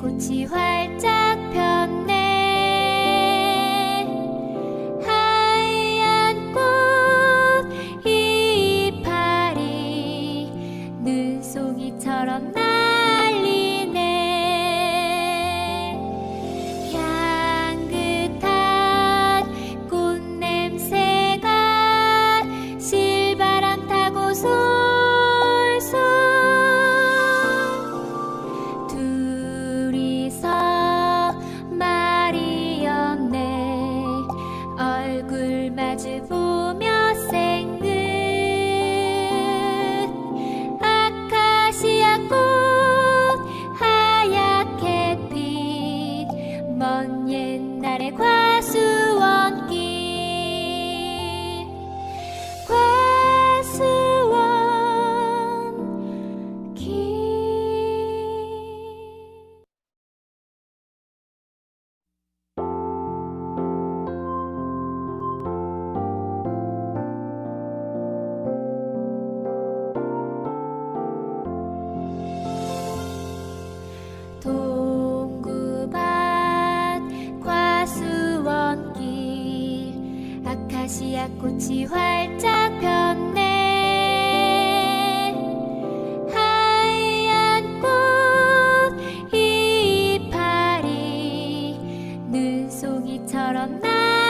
꽃이 활짝 폈네. 하얀 꽃 이파리 눈송이처럼 나 Jesus. 시아꽃이 활짝 폈네 하얀 꽃 이파리 눈송이처럼 날